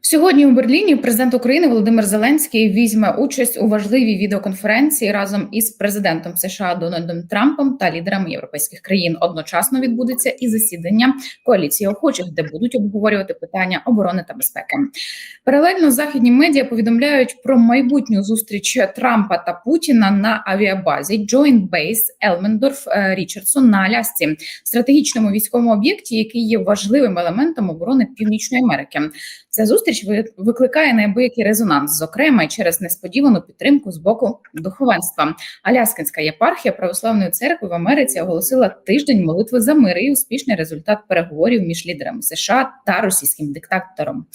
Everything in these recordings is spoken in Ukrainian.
Сьогодні у Берліні президент України Володимир Зеленський візьме участь у важливій відеоконференції разом із президентом США Дональдом Трампом та лідерами європейських країн. Одночасно відбудеться і засідання коаліції охочих, де будуть обговорювати питання оборони та безпеки. Паралельно західні медіа повідомляють про майбутню зустріч Трампа та Путіна на авіабазі Joint Base Елмендорф Річардсон на Алясці, стратегічному військовому об'єкті, який є важливим елементом оборони Північної Америки. Ця зустріч ви- викликає неабиякий резонанс, зокрема через несподівану підтримку з боку духовенства. Аляскинська єпархія православної церкви в Америці оголосила тиждень молитви за мир і успішний результат переговорів між лідерами США та російським диктатором.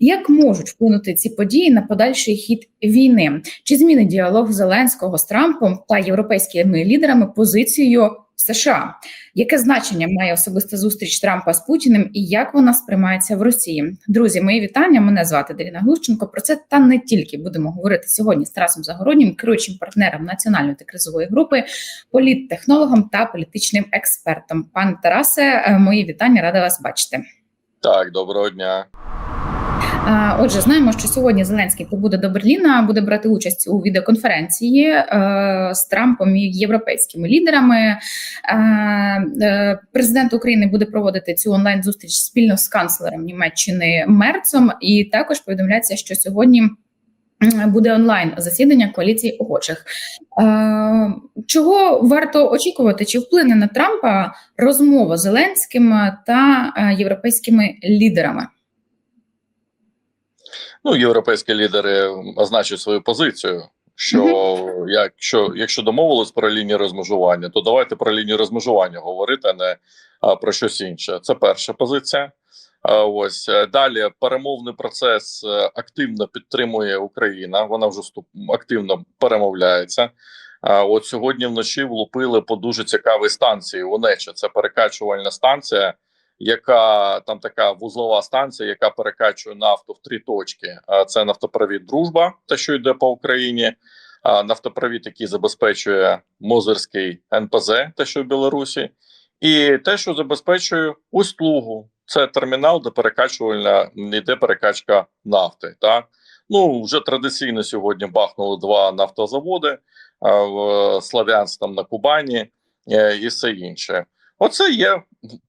Як можуть вплинути ці події на подальший хід війни? Чи змінить діалог Зеленського з Трампом та європейськими лідерами позицію США? Яке значення має особиста зустріч Трампа з Путіним і як вона сприймається в Росії? Друзі, мої вітання. Мене звати Даріна Глущенко. Про це та не тільки будемо говорити сьогодні з Тарасом Загороднім, керуючим партнером національної та кризової групи, політтехнологом та політичним експертом. Пане Тарасе, е, мої вітання, рада вас бачити. Так, доброго дня. А, Отже, знаємо, що сьогодні Зеленський прибуде до Берліна, буде брати участь у відеоконференції е, з Трампом і європейськими лідерами. Е, е, Президент України буде проводити цю онлайн зустріч спільно з канцлером Німеччини Мерцом. І також повідомляється, що сьогодні. Буде онлайн засідання коаліції охочих. Е, чого варто очікувати? Чи вплине на Трампа розмова з Зеленським та е, європейськими лідерами? Ну, європейські лідери означують свою позицію. Що якщо, якщо домовились про лінію розмежування, то давайте про лінію розмежування говорити, а не а, про щось інше. Це перша позиція. А, ось е, далі перемовний процес е, активно підтримує Україна. Вона вже ступ, активно перемовляється. А от сьогодні вночі влупили по дуже цікавій станції. Унеча це перекачувальна станція, яка там така вузлова станція, яка перекачує нафту в три точки. Це нафтопровід Дружба, те, що йде по Україні. Нафтопровід, який забезпечує Мозирський НПЗ, те, що в Білорусі, і те, що забезпечує Усть-Лугу. Це термінал, де перекачувальна йде перекачка нафти. Так ну вже традиційно сьогодні бахнули два нафтозаводи в Славянськ там на Кубані е, і все інше. Оце є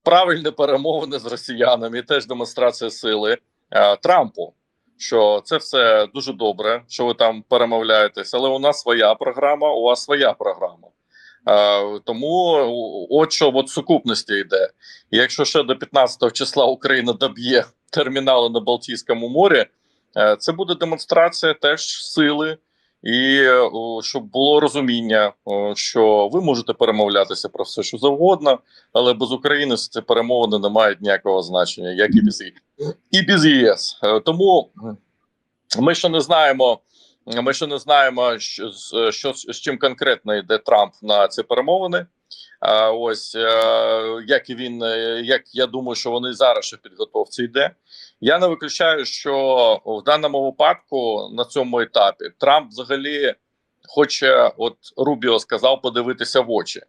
правильні перемовини з росіянами, теж демонстрація сили е, Трампу. Що це все дуже добре, що ви там перемовляєтесь, але у нас своя програма, у вас своя програма. Е, тому от що от сукупності йде. І якщо ще до 15 числа Україна доб'є термінали на Балтійському морі, е, це буде демонстрація теж сили. І щоб було розуміння, що ви можете перемовлятися про все, що завгодно, але без України ці перемовини не мають ніякого значення, як і без і без ЄС. Е, Тому ми ще не знаємо. Ми ще не знаємо, що що з чим конкретно йде Трамп на ці перемовини. Ось е, як і він, е, як я думаю, що вони зараз ще в підготовці йде. Я не виключаю, що в даному випадку на цьому етапі Трамп взагалі хоче, от Рубіо сказав, подивитися в очі.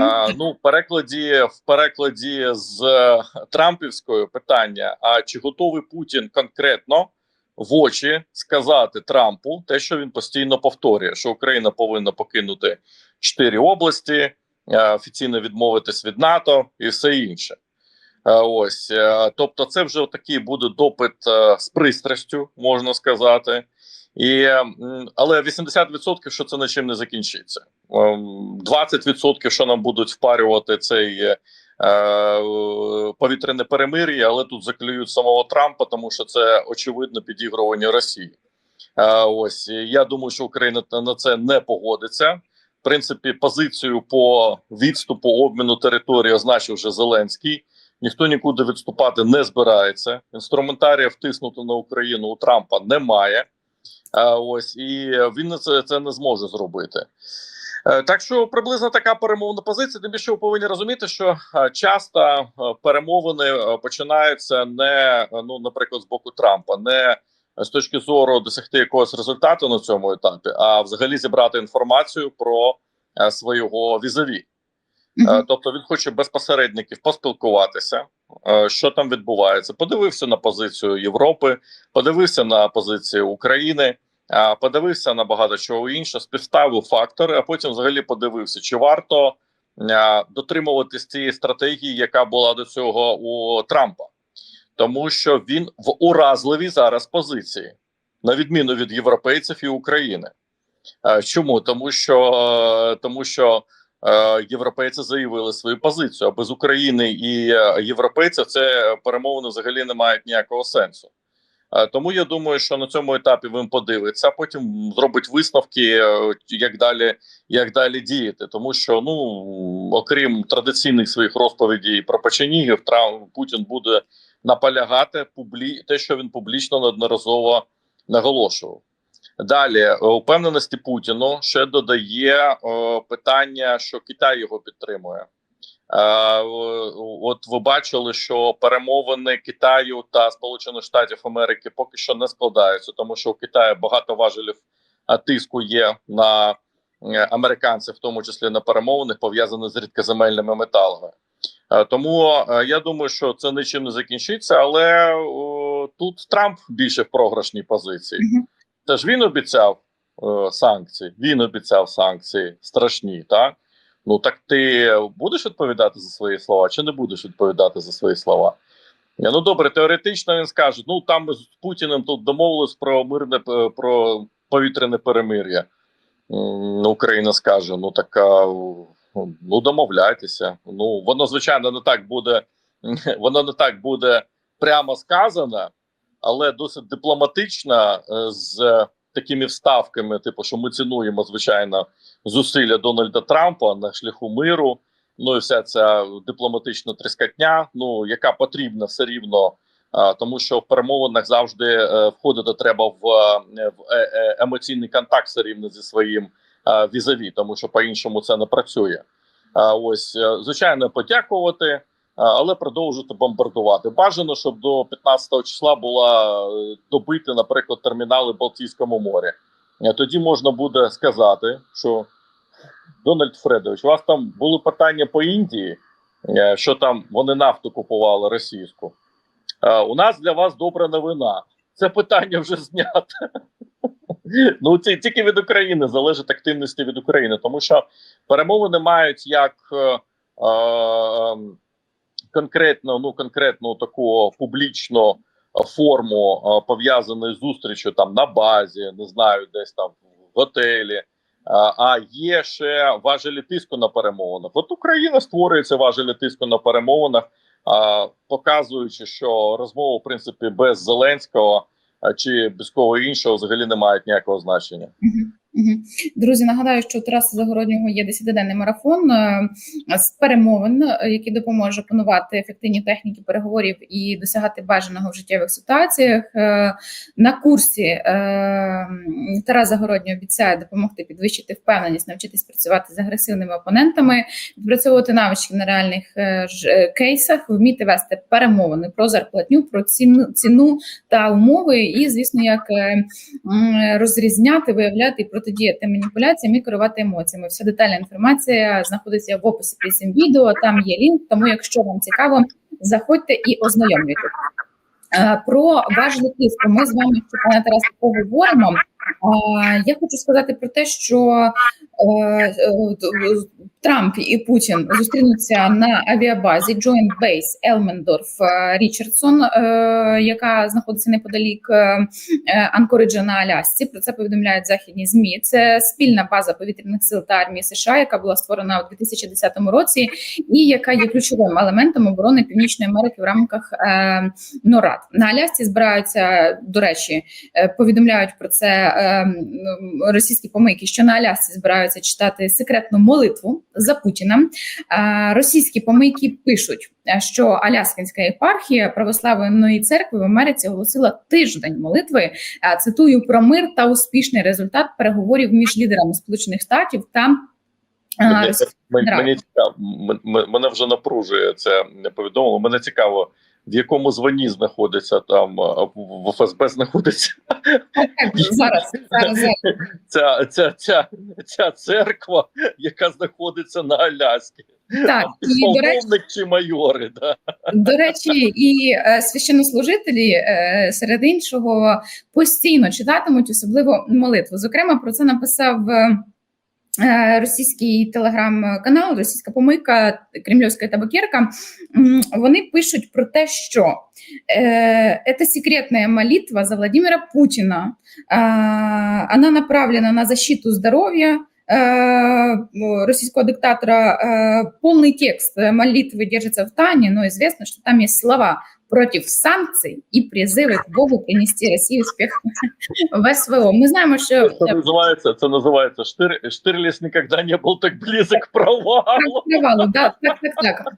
А, ну, в перекладі в перекладі з е, Трампівської питання: а чи готовий Путін конкретно в очі сказати Трампу те, що він постійно повторює, що Україна повинна покинути чотири області, офіційно відмовитись від НАТО і все інше. Е, Ось, е, тобто, це вже такий буде допит е, з пристрастю, можна сказати. І, але 80% що це нічим не закінчиться. Ем, 20% що нам будуть впарювати цей е, е, повітряне перемир'я, але тут заклюють самого Трампа, тому що це очевидно підігрування Росії. Е, ось я думаю, що Україна на- на це не погодиться. В принципі, позицію по відступу обміну території означив вже Зеленський. Ніхто нікуди відступати не збирається. Інструментарія втиснути на Україну у Трампа немає. Ось і він це, це не зможе зробити. Е, Так що приблизно така перемовна позиція. Тим більше ви повинні розуміти, що е, часто е, перемовини починаються не ну, наприклад, з боку Трампа, не з точки зору досягти якогось результату на цьому етапі, а взагалі зібрати інформацію про е, свого візаві. Е. Тобто він хоче без посередників поспілкуватися, е, що там відбувається. Подивився на позицію Європи, подивився на позицію України, подивився на багато чого інше, співставив фактори, а потім взагалі подивився, чи варто дотримуватись цієї стратегії, яка була до цього у Трампа, тому що він в уразливій зараз позиції, на відміну від європейців і України. Е, Чому? Тому що е, тому що е, європейці заявили свою позицію. А без України і європейців це перемовини взагалі не мають ніякого сенсу. Тому я думаю, що на цьому етапі він подивиться, а потім зробить висновки, як далі, як далі діяти. Тому що ну окрім традиційних своїх розповідей про печенігів, Путін буде наполягати публі... те, що він публічно неодноразово наголошував. Далі е, упевненості Путіну ще додає е, питання, що Китай його підтримує. Е, от ви бачили, що перемовини Китаю та Сполучених Штатів Америки поки що не складаються, тому що у Китаї багато важелів е, тиску є на американців, в тому числі на перемовинах, пов'язаних з рідкоземельними металами. Е, Тому е, я думаю, що це нічим не закінчиться, але о, тут Трамп більше в програшній позиції. Мгм. Це ж він обіцяв е, санкції. Він обіцяв санкції страшні, так? Ну так ти будеш відповідати за свої слова, чи не будеш відповідати за свої слова? Ну добре, теоретично він скаже: ну там ми з Путіним тут домовились про мирне про повітряне перемир'я. Україна скаже: ну так а, ну домовляйтеся. Ну воно звичайно не так буде, воно не так буде прямо сказано, але досить дипломатично е, з такими вставками, типу, що ми цінуємо звичайно зусилля Дональда Трампа на шляху миру. Ну і вся ця дипломатична тріскатня, ну яка потрібна все рівно, а, тому що в перемовинах завжди е, входити треба в, е, в е, емоційний контакт все рівно зі своїм візаві, тому що по-іншому це не працює. А ось е, звичайно, подякувати, але продовжити бомбардувати. Бажано, щоб до 15 числа була е, добити, наприклад, термінали в Балтійському морі. Е, Тоді можна буде сказати, що Дональд Фредович, у вас там були питання по Індії, е, що там вони нафту купували російську. Е, У нас для вас добра новина. Це питання вже знято. Ну, це тільки від України залежить активності від України, тому що перемовини мають як е, е, конкретно, ну конкретну таку публічну форму е, пов'язаної з зустрічю там на базі, не знаю, десь там в готелі. А, А є ще важелі тиску на перемовинах. От Україна створює ці важелі тиску на перемовинах, показуючи, що розмова, в принципі, без Зеленського чи без кого іншого взагалі не мають ніякого значення. Друзі, нагадаю, що у Тараса Загороднього є 10-денний марафон е, з перемовин, е, який допоможе опанувати ефективні техніки переговорів і досягати бажаного в життєвих ситуаціях. Е, На курсі Тарас Загородній обіцяє допомогти підвищити впевненість, навчитись працювати з агресивними опонентами, відпрацьовувати навички на реальних кейсах, вміти вести перемовини про зарплатню, про ціну, ціну та умови, і звісно, як розрізняти, виявляти і протидіяти маніпуляціям і керувати емоціями. Вся детальна інформація знаходиться в описі під цим відео. Там є лінк. Тому, якщо вам цікаво, заходьте і ознайомлюйтесь. Е, Про важливий тиск ми з вами, ще, пане Тарас, поговоримо. Я хочу сказати про те, що е, Трамп і Путін зустрінуться на авіабазі Joint Base Елмендорф Річардсон, е, яка знаходиться неподалік е, Анкориджа на Алясці. Про це повідомляють західні змі. Це спільна база повітряних сил та армії США, яка була створена у 2010 році, і яка є ключовим елементом оборони Північної Америки в рамках НОРАД. На Алясці збираються до речі, повідомляють про це російські помийки, що на Алясці збираються читати секретну молитву за Путіна. Е, Російські помийки пишуть, е, що Аляскінська єпархія православної церкви в Америці оголосила тиждень молитви. е, Цитую про мир та успішний результат переговорів між лідерами Сполучених Штатів та е, Мені, Російської Федерації. мені мене вже напружує це повідомлення. Мене цікаво, в якому званні знаходиться там в ФСБ знаходиться зараз, зараз, зараз. ця, ця, ця, ця церква, яка знаходиться на Аляскі. Так, і до речі, чи майори. Да. До речі, і е, священнослужителі е, серед іншого постійно читатимуть особливо молитву. Зокрема, про це написав. е, Російський телеграм-канал, російська помийка, кремлівська табакерка. М, Вони пишуть про те, що е, це секретная молитва за Владимира Путина. Е, Она направлена на защиту здоровья э, российского диктатора. Э, Полный текст молитвы держится в тайне, но известно, что там есть слова против санкций и призывы к Богу принести России успех в СВО. Мы знаем, что Це називається, це називається Штир, Штирліс ніколи не був так близок к провалу. Провалу, да, так, так, так.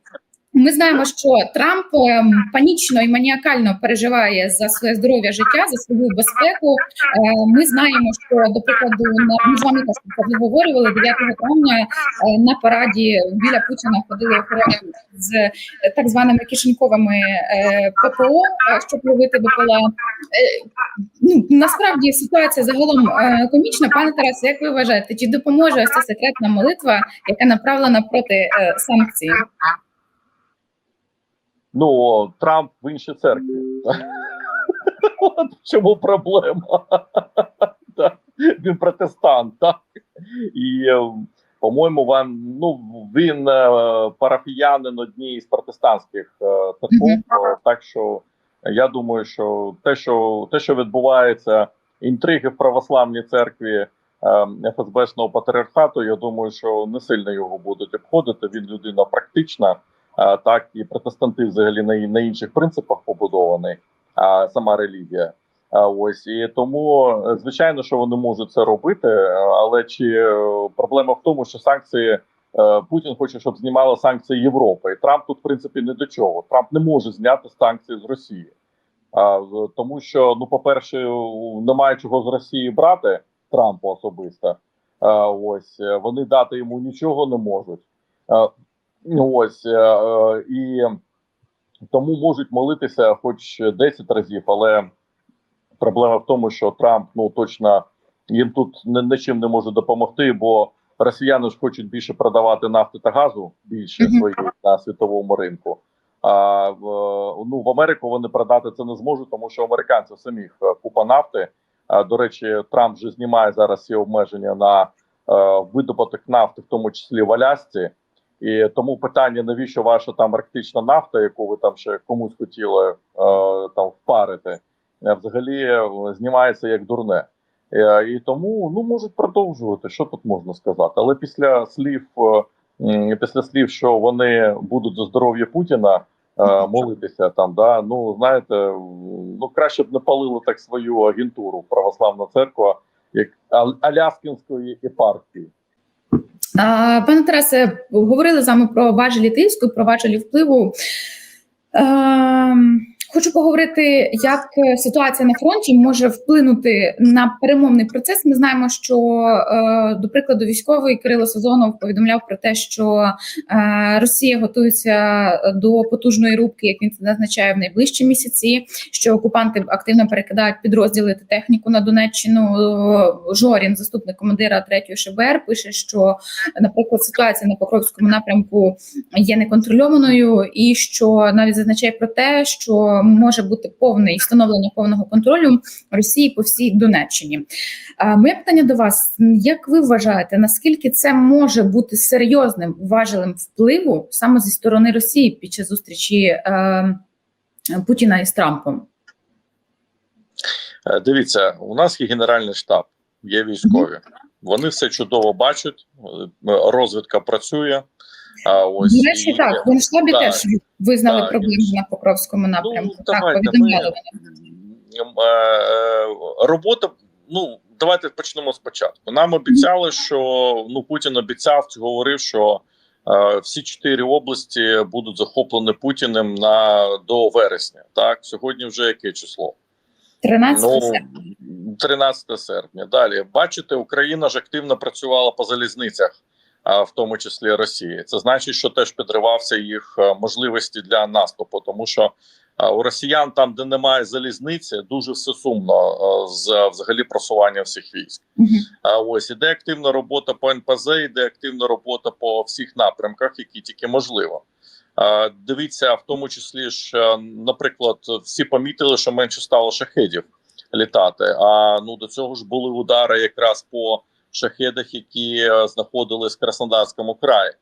Ми знаємо, що Трамп ем, панічно і маніакально переживає за своє здоров'я життя, за свою безпеку. Е, Ми знаємо, що до прикладу на ми з вами теж обговорювали 9 травня е, на параді біля Путіна ходили охорони з е, так званими кишеньковими ППО, щоб ловити БПЛА. Ну насправді ситуація загалом комічна. Пане Тарасе, як ви вважаєте, чи допоможе ось ця секретна молитва, яка направлена проти санкцій? Ну, Трамп в іншій церкві. От в чому проблема. Він протестант, так? І, по-моєму, вам, ну, він е, парафіянин однієї з протестантських е, церков. Е, Так що я думаю, що те, що те, що відбувається, інтриги в православній церкві ФСБшного патріархату, я думаю, що не сильно його будуть обходити. Він людина практична. Так і протестантизм взагалі на, на інших принципах побудований, а сама релігія. Ось і тому, звичайно, що вони можуть це робити, але чи е, проблема в тому, що санкції е, Путін хоче, щоб знімали санкції Європи, і Трамп тут, в принципі, не до чого. Трамп не може зняти санкції з Росії, тому що, ну, по-перше, немає чого з Росії брати Трампу особисто. Ось е, вони дати йому нічого не можуть. Ось е, е, і тому можуть молитися хоч 10 разів, але проблема в тому, що Трамп ну точно їм тут ні, нічим не може допомогти, бо росіяни ж хочуть більше продавати нафти та газу більше Мгм. свої на світовому ринку. А е, ну в Америку вони продати це не зможуть, тому що у американців самих купа нафти. А, до речі, Трамп вже знімає зараз всі обмеження на е, видобуток нафти, в тому числі в Алясці. І тому питання, навіщо ваша там арктична нафта, яку ви там ще комусь хотіли е, там впарити, е, взагалі е, знімається як дурне. Е, і тому ну можуть продовжувати. Що тут можна сказати? Але після слів, е, після слів, що вони будуть за здоров'я Путіна е, молитися там, да ну знаєте, ну краще б не палили так свою агентуру православна церква, як Аляскінської епархії. Пане Тарасе, говорили з вами про важелі тиску, про важелі впливу. Хочу поговорити, як ситуація на фронті може вплинути на перемовний процес. Ми знаємо, що е, до прикладу, військовий Кирило Сазонов повідомляв про те, що е, Росія готується до потужної рубки, як він це назначає в найближчі місяці. Що окупанти активно перекидають підрозділи та техніку на Донеччину. Е, Жорін, заступник командира 3-ї ШБР, пише, що, наприклад, ситуація на Покровському напрямку є неконтрольованою, і що навіть зазначає про те, що може бути повне і встановлення повного контролю Росії по всій Донеччині. Моє питання до вас: як ви вважаєте, наскільки це може бути серйозним важелем впливу саме зі сторони Росії під час зустрічі е, Путіна із Трампом? Е, Дивіться, у нас є генеральний штаб, є військові. Вони все чудово бачать, е, розвідка працює. А ось До речі, і- так в Генштабі теж визнали так, проблеми на Покровському напрямку. Ну, так, повідомляли е, е, робота. Ну давайте почнемо спочатку. Нам обіцяли, що ну Путін обіцяв говорив, що е, всі чотири області будуть захоплені Путіним на до вересня. Так сьогодні вже яке число? 13 Ну, серпня. 13 серпня. Далі бачите, Україна ж активно працювала по залізницях. В тому числі Росії. Це значить, що теж підривався їх е, можливості для наступу, тому що е, у росіян, там де немає залізниці, дуже все сумно е, з взагалі просування всіх військ. А ось іде активна робота по НПЗ, іде активна робота по всіх напрямках, які тільки можливо. Дивіться, в тому числі ж, наприклад, всі помітили, що менше стало шахедів літати. А ну до цього ж були удари якраз по шахедах, які е, знаходились в Краснодарському краї,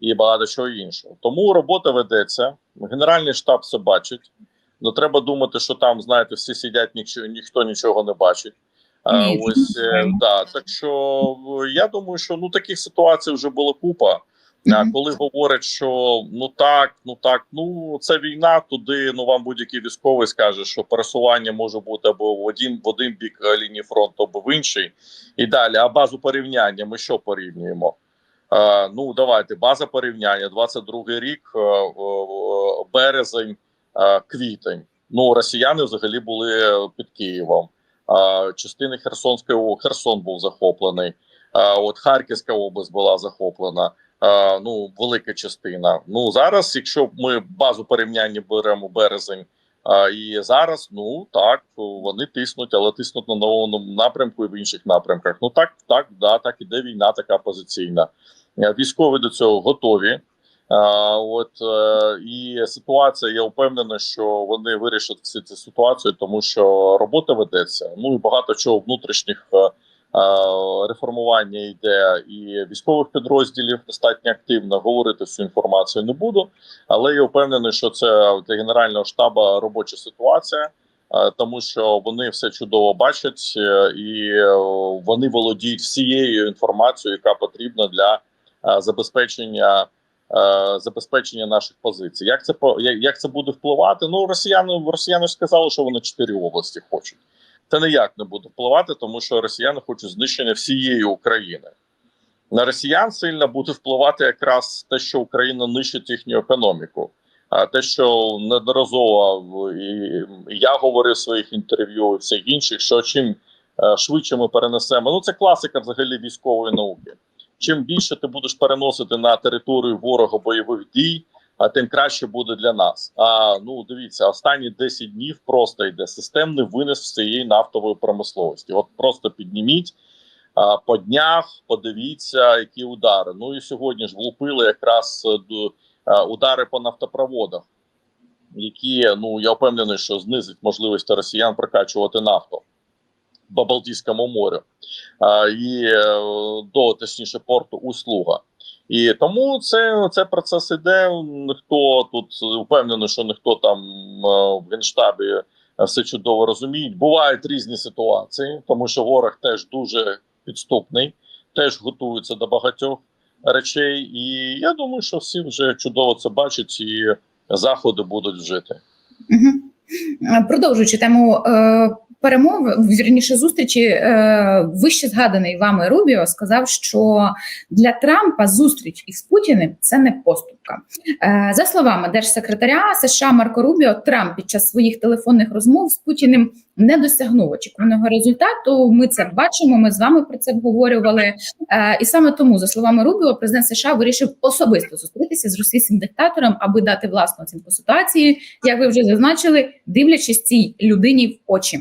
і багато чого іншого. Тому робота ведеться. Генеральний штаб все бачить. Ну треба думати, що там, знаєте, всі сидять, нічого ніхто нічого не бачить. А, Ні, ось так. да, так що е, я думаю, що ну таких ситуацій вже була купа. А Мгм. коли говорять, що ну так, ну так, ну це війна, туди ну вам будь-який військовий скаже, що пересування може бути або в один в один бік е, лінії фронту, або в інший, і далі. А базу порівняння ми що порівнюємо? Е, ну давайте база порівняння. 22 рік, е, е, березень, е, квітень. Ну росіяни взагалі були під Києвом. Е, частини Херсонської Херсон був захоплений. Е, от Харківська область була захоплена. Е, ну, велика частина. Ну зараз, якщо ми базу порівняння беремо березень е, і зараз, ну так вони тиснуть, але тиснуть на новому напрямку і в інших напрямках. Ну так, так, да, так іде війна, така позиційна. Е, Військові до цього готові. Е, от і ситуація, я впевнений, що вони вирішать всю цю ситуацію, тому що робота ведеться. Ну і багато чого внутрішніх реформування йде і військових підрозділів достатньо активно. Говорити всю інформацію не буду, але я впевнений, що це для генерального штабу робоча ситуація. е, Тому що вони все чудово бачать е, і е, вони володіють всією інформацією, яка потрібна для е, забезпечення е, забезпечення наших позицій. Як це як це буде впливати? Ну росіяни росіяни ж сказали, що вони чотири області хочуть. Це ніяк не буде впливати, тому що росіяни хочуть знищення всієї України. На росіян сильно буде впливати якраз те, що Україна нищить їхню економіку. А те, що неодноразово і, я говорив в своїх інтерв'ю, і всіх інших, що чим е, швидше ми перенесемо, ну це класика взагалі військової науки. Чим більше ти будеш переносити на територію ворога бойових дій, тим краще буде для нас. А ну дивіться, останні 10 днів просто йде системний винес всієї нафтової промисловості. От просто підніміть а, по днях, подивіться, які удари. Ну і сьогодні ж влупили якраз е, до- е, удари по нафтопроводах, які ну я впевнений, що знизить можливості росіян прокачувати нафту по Балтійському морю а, і е, до точніше порту Услуга. І тому це, це процес іде. Ніхто тут впевнений, що ніхто там е, в генштабі все чудово розуміють. Бувають різні ситуації, тому що ворог теж дуже підступний, теж готується до багатьох речей. І я думаю, що всі вже чудово це бачать, і заходи будуть вжити. Продовжуючи тему е, перемов, вірніше зустрічі, е, вище згаданий вами Рубіо сказав, що для Трампа зустріч із Путіним це не поступка. Е, за словами держсекретаря США Марко Рубіо, Трамп під час своїх телефонних розмов з Путіним не досягнув очікуваного результату. Ми це бачимо. Ми з вами про це обговорювали. Е, і саме тому, за словами Рубіо, президент США вирішив особисто зустрітися з російським диктатором, аби дати власну оцінку ситуації, як ви вже зазначили, дивлячись цій людині в очі.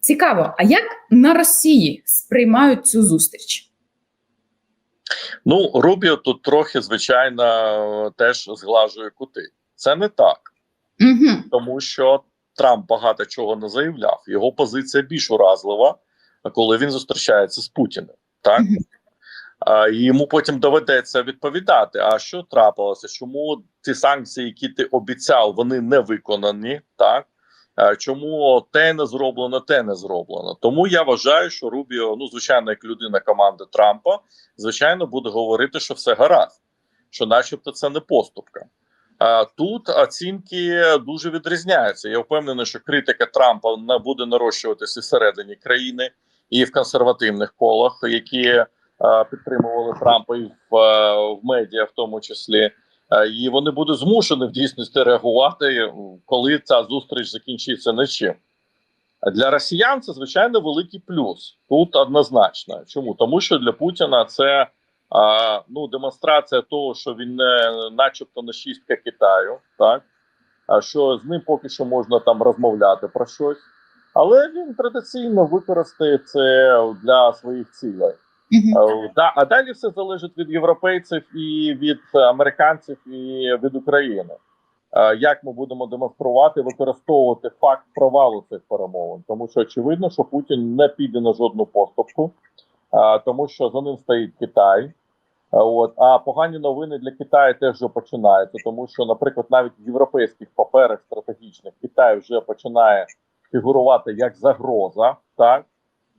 Цікаво, а як на Росії сприймають цю зустріч? Ну, Рубіо тут трохи, звичайно, теж зглажує кути. Це не так. Угу. тому що Трамп багато чого не заявляв. Його позиція більш уразлива, коли він зустрічається з Путіним. Так Мгм. а, і йому потім доведеться відповідати: а що трапилося? Чому ті санкції, які ти обіцяв, вони не виконані? Так чому те не зроблено, те не зроблено? Тому я вважаю, що Рубіо, ну звичайно, як людина команди Трампа, звичайно, буде говорити, що все гаразд, що, начебто, це не поступка. Тут оцінки дуже відрізняються. Я впевнений, що критика Трампа не буде нарощуватися всередині країни і в консервативних колах, які е, підтримували Трампа і в, е, в медіа, в тому числі. Е, і вони будуть змушені в дійсності реагувати, коли ця зустріч закінчиться нічим. Для росіян це звичайно великий плюс. Тут однозначно. Чому? Тому що для Путіна це а, ну, демонстрація того, що він не, начебто не шістка Китаю, так а що з ним поки що можна там розмовляти про щось, але він традиційно використає це для своїх цілей. Да, а далі все залежить від європейців і від американців і від України. Е, Як ми будемо демонструвати, використовувати факт провалу цих перемовин, тому що очевидно, що Путін не піде на жодну поступку, е, тому що за ним стоїть Китай. От а погані новини для Китаю теж вже починаються, тому що, наприклад, навіть в європейських паперах стратегічних Китай вже починає фігурувати як загроза, так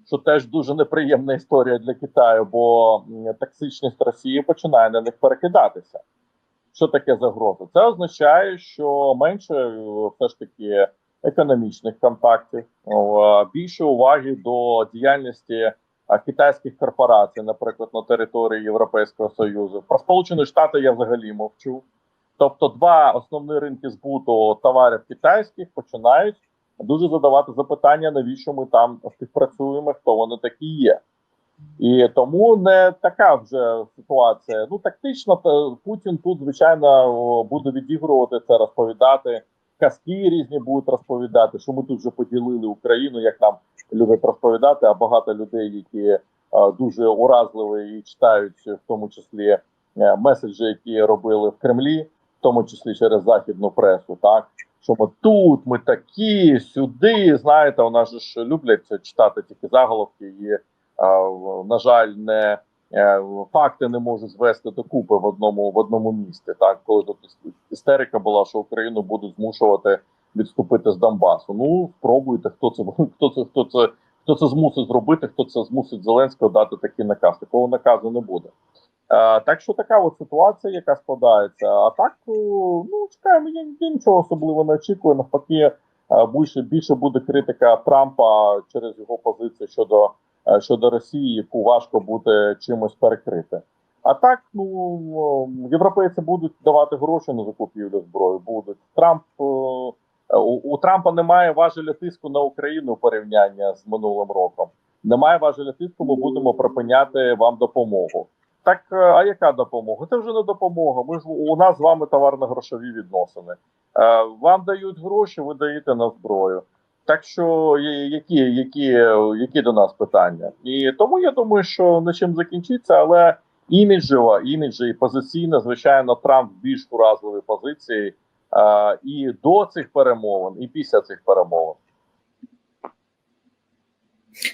що теж дуже неприємна історія для Китаю, бо токсичність Росії починає на них перекидатися. Що таке загроза? Це означає, що менше е, все ж таки економічних контактів, більше уваги до діяльності китайських корпорацій, наприклад, на території Європейського Союзу. Про Сполучені Штати я взагалі мовчу. Тобто, два основні ринки збуту товарів китайських починають дуже задавати запитання, навіщо ми там співпрацюємо, хто вони такі є. І тому не така вже ситуація. Ну тактично Путін тут, звичайно, буде відігрувати це, розповідати. Казки різні будуть розповідати, що ми тут вже поділили Україну, як нам люблять розповідати, а багато людей, які е, дуже уразливі і читають в тому числі е, меседжі, які робили в Кремлі, в тому числі через західну пресу, так що ми тут, ми такі, сюди. Знаєте, у нас ж люблять читати тільки заголовки, і е, на жаль, не е, факти не можуть звести докупи в одному в одному місті. Так, коли тут істерика була, що Україну будуть змушувати відступити з Донбасу. Ну спробуйте, хто це хто це, хто це, хто це змусить зробити, хто це змусить Зеленського дати такий наказ. Такого наказу не буде. Е, так що така от ситуація, яка складається. А так, ну чекаємо, я, я нічого особливо не очікую. Навпаки, е, більше більше буде критика Трампа через його позицію щодо, е, щодо Росії, яку важко буде чимось перекрити. А так, ну європейці будуть давати гроші на закупівлю зброї. Будуть Трамп у, у Трампа немає важеля тиску на Україну порівняння з минулим роком. Немає важеля тиску. Ми будемо припиняти вам допомогу. Так, е, а яка допомога? Це вже не допомога. Ми ж у нас з вами товарно-грошові відносини. Е, Вам дають гроші, ви даєте на зброю. Так що є- які, які, які до нас питання? І тому я думаю, що на чим закінчиться, але іміджево, іміджі і позиційно, звичайно, Трамп більш уразливій позиції е, і до цих перемовин, і після цих перемовин.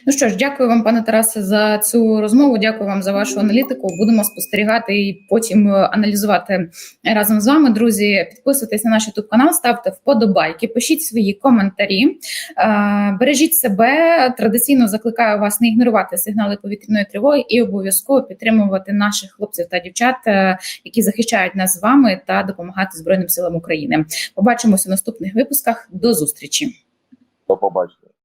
Ну що ж, дякую вам, пане Тарасе, за цю розмову. Дякую вам за вашу аналітику. Будемо спостерігати і потім е, аналізувати разом з вами. Друзі, підписуйтесь на наш youtube канал, ставте вподобайки, пишіть свої коментарі, Е, бережіть себе. Традиційно закликаю вас не ігнорувати сигнали повітряної тривоги і обов'язково підтримувати наших хлопців та дівчат, е, які захищають нас з вами та допомагати Збройним силам України. Побачимося в наступних випусках. До зустрічі. До побачення.